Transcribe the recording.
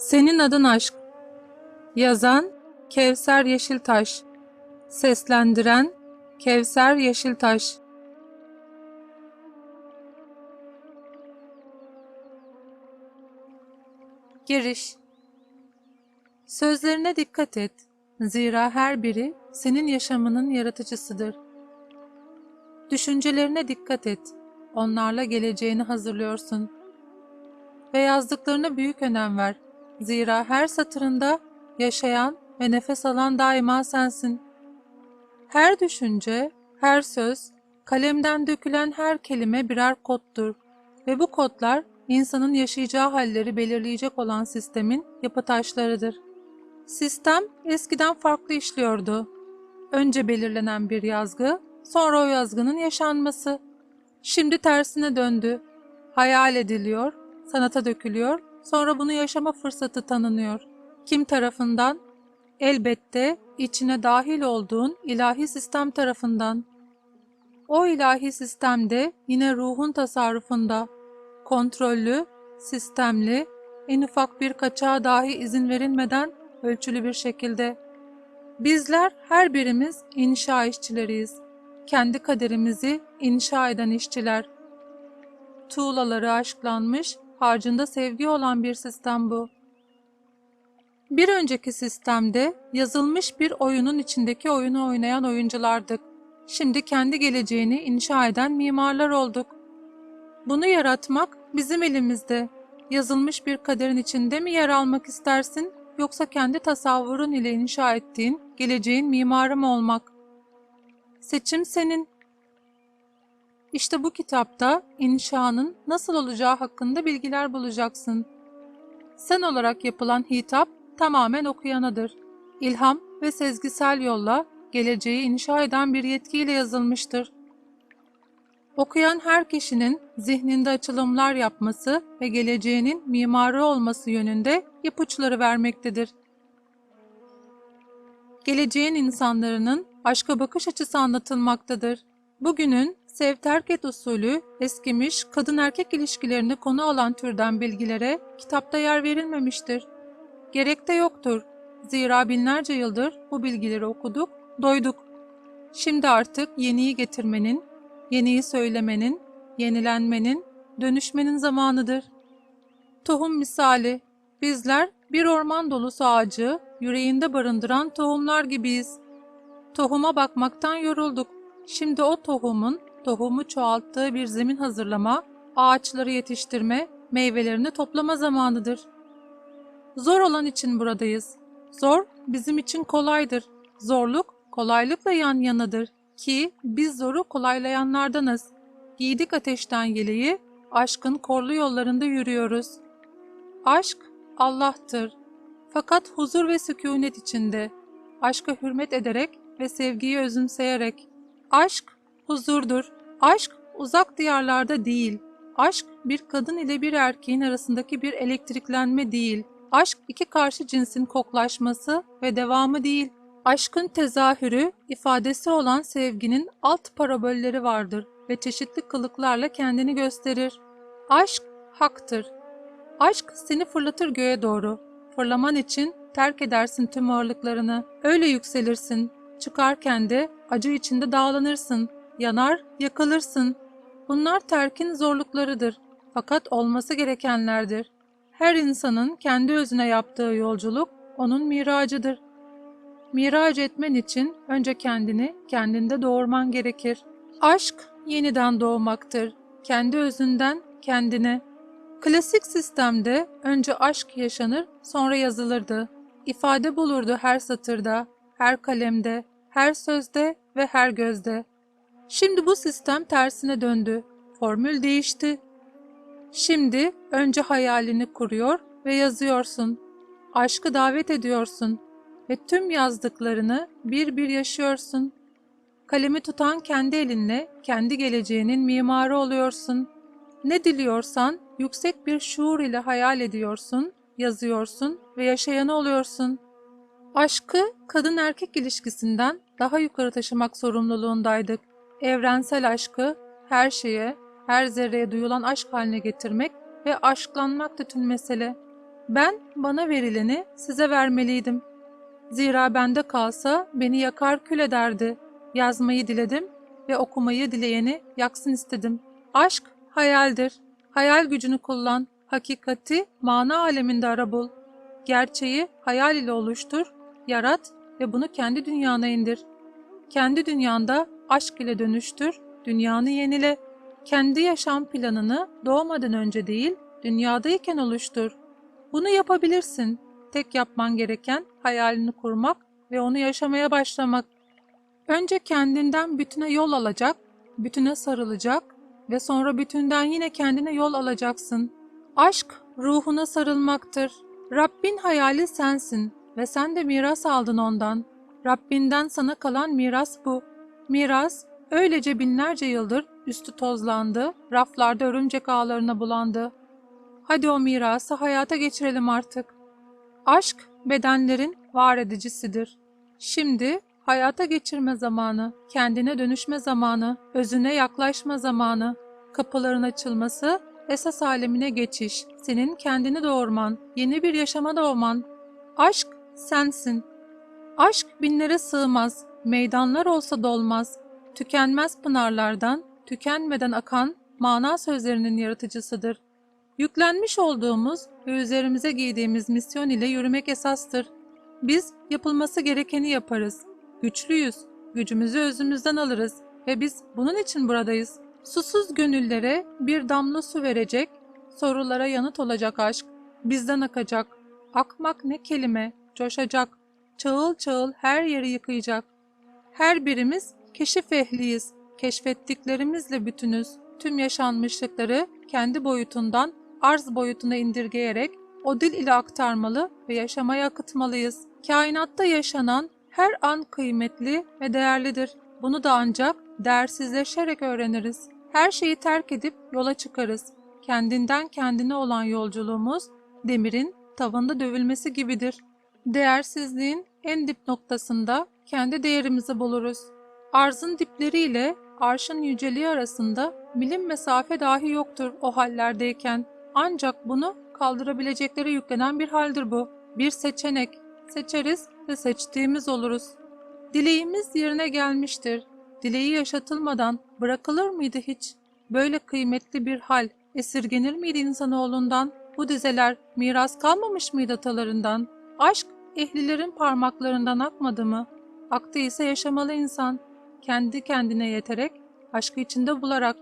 Senin adın aşk. Yazan Kevser Yeşiltaş. Seslendiren Kevser Yeşiltaş. Giriş Sözlerine dikkat et. Zira her biri senin yaşamının yaratıcısıdır. Düşüncelerine dikkat et. Onlarla geleceğini hazırlıyorsun. Ve yazdıklarına büyük önem ver. Zira her satırında yaşayan ve nefes alan daima sensin. Her düşünce, her söz, kalemden dökülen her kelime birer koddur ve bu kodlar insanın yaşayacağı halleri belirleyecek olan sistemin yapı taşlarıdır. Sistem eskiden farklı işliyordu. Önce belirlenen bir yazgı, sonra o yazgının yaşanması. Şimdi tersine döndü. Hayal ediliyor, sanata dökülüyor, sonra bunu yaşama fırsatı tanınıyor. Kim tarafından? Elbette içine dahil olduğun ilahi sistem tarafından. O ilahi sistemde yine ruhun tasarrufunda, kontrollü, sistemli, en ufak bir kaçağa dahi izin verilmeden ölçülü bir şekilde. Bizler her birimiz inşa işçileriyiz. Kendi kaderimizi inşa eden işçiler. Tuğlaları aşklanmış, harcında sevgi olan bir sistem bu. Bir önceki sistemde yazılmış bir oyunun içindeki oyunu oynayan oyunculardık. Şimdi kendi geleceğini inşa eden mimarlar olduk. Bunu yaratmak bizim elimizde. Yazılmış bir kaderin içinde mi yer almak istersin yoksa kendi tasavvurun ile inşa ettiğin geleceğin mimarı mı olmak? Seçim senin. İşte bu kitapta inşanın nasıl olacağı hakkında bilgiler bulacaksın. Sen olarak yapılan hitap tamamen okuyanadır. İlham ve sezgisel yolla geleceği inşa eden bir yetkiyle yazılmıştır. Okuyan her kişinin zihninde açılımlar yapması ve geleceğinin mimarı olması yönünde ipuçları vermektedir. Geleceğin insanların aşka bakış açısı anlatılmaktadır. Bugünün sev terk et usulü eskimiş kadın erkek ilişkilerini konu alan türden bilgilere kitapta yer verilmemiştir. Gerek de yoktur. Zira binlerce yıldır bu bilgileri okuduk, doyduk. Şimdi artık yeniyi getirmenin, yeniyi söylemenin, yenilenmenin, dönüşmenin zamanıdır. Tohum misali, bizler bir orman dolusu ağacı yüreğinde barındıran tohumlar gibiyiz. Tohuma bakmaktan yorulduk. Şimdi o tohumun tohumu çoğalttığı bir zemin hazırlama, ağaçları yetiştirme, meyvelerini toplama zamanıdır. Zor olan için buradayız. Zor bizim için kolaydır. Zorluk kolaylıkla yan yanadır ki biz zoru kolaylayanlardanız. Giydik ateşten yeleği, aşkın korlu yollarında yürüyoruz. Aşk Allah'tır. Fakat huzur ve sükunet içinde. Aşka hürmet ederek ve sevgiyi özümseyerek. Aşk huzurdur. Aşk uzak diyarlarda değil. Aşk bir kadın ile bir erkeğin arasındaki bir elektriklenme değil. Aşk iki karşı cinsin koklaşması ve devamı değil. Aşkın tezahürü, ifadesi olan sevginin alt parabolleri vardır ve çeşitli kılıklarla kendini gösterir. Aşk haktır. Aşk seni fırlatır göğe doğru. Fırlaman için terk edersin tüm ağırlıklarını. Öyle yükselirsin. Çıkarken de acı içinde dağlanırsın. Yanar, yakılırsın. Bunlar terkin zorluklarıdır. Fakat olması gerekenlerdir. Her insanın kendi özüne yaptığı yolculuk onun miracıdır. Mirac etmen için önce kendini kendinde doğurman gerekir. Aşk yeniden doğmaktır. Kendi özünden kendine. Klasik sistemde önce aşk yaşanır, sonra yazılırdı. İfade bulurdu her satırda, her kalemde, her sözde ve her gözde. Şimdi bu sistem tersine döndü. Formül değişti. Şimdi önce hayalini kuruyor ve yazıyorsun. Aşkı davet ediyorsun ve tüm yazdıklarını bir bir yaşıyorsun. Kalemi tutan kendi elinle kendi geleceğinin mimarı oluyorsun. Ne diliyorsan yüksek bir şuur ile hayal ediyorsun, yazıyorsun ve yaşayanı oluyorsun. Aşkı kadın erkek ilişkisinden daha yukarı taşımak sorumluluğundaydık. Evrensel aşkı her şeye, her zerreye duyulan aşk haline getirmek ve aşklanmak da tüm mesele. Ben bana verileni size vermeliydim. Zira bende kalsa beni yakar kül ederdi. Yazmayı diledim ve okumayı dileyeni yaksın istedim. Aşk hayaldir. Hayal gücünü kullan. Hakikati mana aleminde ara bul. Gerçeği hayal ile oluştur, yarat ve bunu kendi dünyana indir. Kendi dünyanda aşk ile dönüştür, dünyanı yenile. Kendi yaşam planını doğmadan önce değil, dünyadayken oluştur. Bunu yapabilirsin. Tek yapman gereken hayalini kurmak ve onu yaşamaya başlamak. Önce kendinden bütüne yol alacak, bütüne sarılacak ve sonra bütünden yine kendine yol alacaksın. Aşk ruhuna sarılmaktır. Rabbin hayali sensin ve sen de miras aldın ondan. Rabbinden sana kalan miras bu. Miras öylece binlerce yıldır üstü tozlandı, raflarda örümcek ağlarına bulandı. Hadi o mirası hayata geçirelim artık. Aşk bedenlerin var edicisidir. Şimdi hayata geçirme zamanı, kendine dönüşme zamanı, özüne yaklaşma zamanı, kapıların açılması, esas alemine geçiş, senin kendini doğurman, yeni bir yaşama doğman. Aşk sensin. Aşk binlere sığmaz, meydanlar olsa dolmaz. Tükenmez pınarlardan, tükenmeden akan mana sözlerinin yaratıcısıdır. Yüklenmiş olduğumuz ve üzerimize giydiğimiz misyon ile yürümek esastır. Biz yapılması gerekeni yaparız. Güçlüyüz, gücümüzü özümüzden alırız ve biz bunun için buradayız. Susuz gönüllere bir damla su verecek, sorulara yanıt olacak aşk, bizden akacak. Akmak ne kelime, coşacak, çağıl çağıl her yeri yıkayacak. Her birimiz keşif ehliyiz, keşfettiklerimizle bütünüz. Tüm yaşanmışlıkları kendi boyutundan arz boyutuna indirgeyerek o dil ile aktarmalı ve yaşamaya akıtmalıyız. Kainatta yaşanan her an kıymetli ve değerlidir. Bunu da ancak değersizleşerek öğreniriz. Her şeyi terk edip yola çıkarız. Kendinden kendine olan yolculuğumuz demirin tavanda dövülmesi gibidir. Değersizliğin en dip noktasında kendi değerimizi buluruz. Arzın dipleriyle arşın yüceliği arasında milim mesafe dahi yoktur o hallerdeyken. Ancak bunu kaldırabilecekleri yüklenen bir haldir bu. Bir seçenek. Seçeriz ve seçtiğimiz oluruz. Dileğimiz yerine gelmiştir. Dileği yaşatılmadan bırakılır mıydı hiç? Böyle kıymetli bir hal esirgenir miydi insanoğlundan? Bu dizeler miras kalmamış mıydı atalarından? Aşk ehlilerin parmaklarından akmadı mı? Aktı ise yaşamalı insan. Kendi kendine yeterek, aşkı içinde bularak